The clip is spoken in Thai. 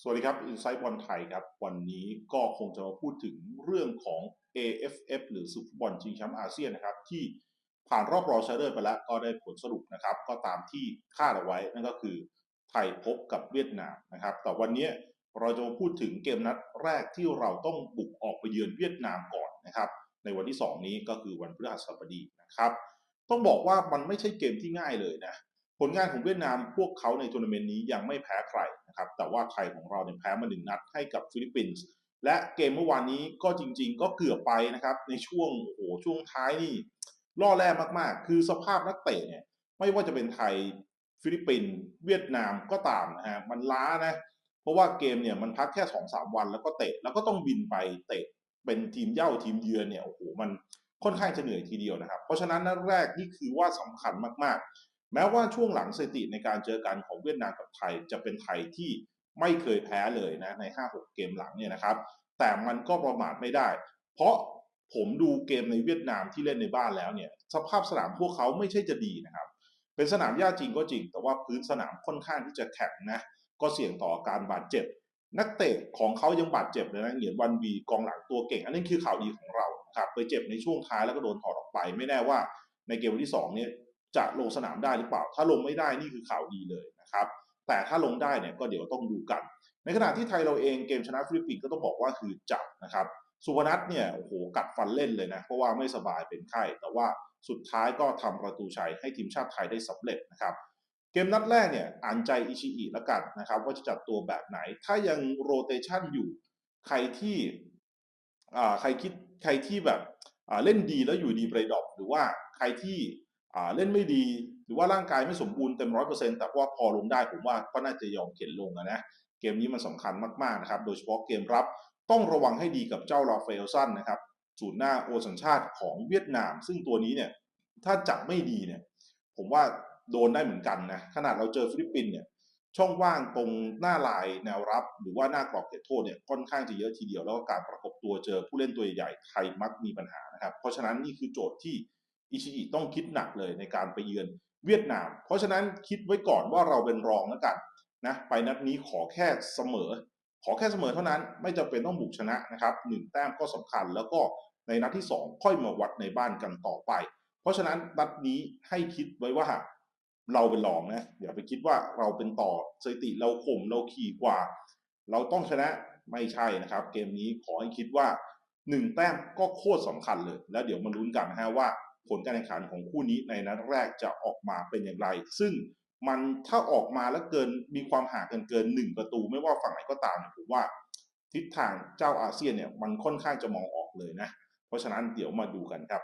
สวัสดีครับ Insight บอลไทยครับ วันนี้ก็คงจะมาพูดถึงเรื่องของ AFF หรือซุปบอลชิงแชมป์อาเซียนนะครับ ที่ผ่านรอบรองชนะเลิศไปแล้ว ก็ได้ผลสรุปนะครับ ก็ตามที่คาดเอาไว้ นั่นก็คือไทยพบกับเวียดนามนะครับ แต่วันนี้เราจะมาพูดถึงเกมนัดแรกที่เราต้องบุกออกไปเยือนเวียดนามก่อนนะครับ ในวันที่ 2 นี้ก็คือวันพฤหัสบดีนะครับ ต้องบอกว่ามันไม่ใช่เกมที่ง่ายเลยนะ ผลงานของเวียดนามพวกเขาในทัวร์นาเมนต์นี้ยังไม่แพ้ใครนะครับแต่ว่าไทยของเราเนี่ยแพ้มาหนึ่งนัดให้กับฟิลิปปินส์และเกมเมื่อวานนี้ก็จริง ๆ ก็เกือบไปนะครับในช่วงโอ้โหช่วงท้ายนี่ล่อแร่มากๆ คือสภาพนักเตะเนี่ยไม่ว่าจะเป็นไทยฟิลิปปินส์เวียดนามก็ตามนะฮะมันล้านะเพราะว่าเกมเนี่ยมันพักแค่สองสามวันแล้วก็เตะแล้วก็ต้องบินไปเตะเป็นทีมเย่าทีมเยือนเนี่ยโอ้โหมันค่อนข้างจะเหนื่อยทีเดียวนะครับ เพราะฉะนั้นนัดแรกนี่คือว่าสำคัญมากๆ แม้ว่าช่วงหลังสถิติในการเจอกันของเวียดนามกับไทยจะเป็นไทยที่ไม่เคยแพ้เลยนะใน 5-6 เกมหลังเนี่ยนะครับ แต่มันก็ประมาทไม่ได้ เพราะผมดูเกมในเวียดนามที่เล่นในบ้านแล้วเนี่ย สภาพสนามพวกเขาไม่ใช่จะดีนะครับ เป็นสนามหญ้าจริงก็จริง แต่ว่าพื้นสนามค่อนข้างที่จะแข็งนะ ก็เสี่ยงต่อการบาดเจ็บ นักเตะของเขายังบาดเจ็บเลยนะเหงียนวันวีกองหลังตัวเก่ง อันนี้คือข่าวดีของเราครับไปเจ็บในช่วงท้ายแล้วก็โดนถอดออกไป ไม่แน่ว่าในเกมวันที่2เนี่ย จะลงสนามได้หรือเปล่า ถ้าลงไม่ได้นี่คือข่าวดีเลยนะครับ แต่ถ้าลงได้เนี่ยก็เดี๋ยวต้องดูกัน ในขณะที่ไทยเราเองเกมชนะฟิลิปปินส์ก็ต้องบอกว่าคือจับนะครับ สุวนัทเนี่ยโอ้โหกัดฟันเล่นเลยนะ เพราะว่าไม่สบายเป็นไข้ แต่ว่าสุดท้ายก็ทำประตูชัยให้ทีมชาติไทยได้สำเร็จนะครับ เกมนัดแรกเนี่ยอ่านใจอิชิอิล้วกันนะครับ ว่าจะจัดตัวแบบไหน ถ้ายังโรเตชันอยู่ใครที่อ่าใครคิดใครที่แบบอ่าเล่นดีแล้วอยู่ดีไปดรอปหรือว่าใครที่ เล่นไม่ดีหรือว่าร่างกายไม่สมบูรณ์เต็มร้อยเปอร์เซ็นต์แต่ว่าพอลงได้ผมว่าก็น่าจะยอมเข็นลงนะเกมนี้มันสำคัญมากๆนะครับ โดยเฉพาะเกมรับต้องระวังให้ดีกับเจ้าราฟาเอลซันนะครับศูนย์หน้าโอสัญชาติของเวียดนาม ซึ่งตัวนี้เนี่ยถ้าจับไม่ดีเนี่ยผมว่าโดนได้เหมือนกันนะขนาดเราเจอฟิลิปปินส์เนี่ยช่องว่างตรงหน้าลายแนวรับ หรือว่าหน้ากรอบเขตโทษเนี่ยค่อนข้างจะเยอะทีเดียวแล้วก็การประกบตัวเจอผู้เล่นตัวใหญ่ไทยมักมีปัญหานะครับ เพราะฉะนั้นนี่คือโจทย์ที่ อิชิอิต้องคิดหนักเลยในการไปเยือนเวียดนาม เพราะฉะนั้นคิดไว้ก่อนว่าเราเป็นรองแล้วกันนะไปนัดนี้ขอแค่เสมอ ขอแค่เสมอเท่านั้นไม่จำเป็นต้องบุกชนะนะครับหนึ่งแต้มก็สำคัญแล้วก็ในนัดที่สองค่อยมาวัดในบ้านกันต่อไป เพราะฉะนั้นนัดนี้ให้คิดไว้ว่า เราเป็นรองนะอย่าไปคิดว่าเราเป็นต่อสถิติเราข่มเราขี่กว่า เราต้องชนะไม่ใช่นะครับ เกมนี้ขอให้คิดว่าหนึ่งแต้มก็โคตรสำคัญเลย แล้วเดี๋ยวมาลุ้นกันนะฮะว่า ผลการแข่งขันของคู่นี้ในนัดแรกจะออกมาเป็นอย่างไร ซึ่งมันถ้าออกมาแล้วเกินมีความห่างกันเกินหนึ่งประตู ไม่ว่าฝั่งไหนก็ตามผมว่า ทิศทางเจ้าอาเซียนเนี่ยมันค่อนข้างจะมองออกเลยนะ เพราะฉะนั้นเดี๋ยวมาดูกันครับ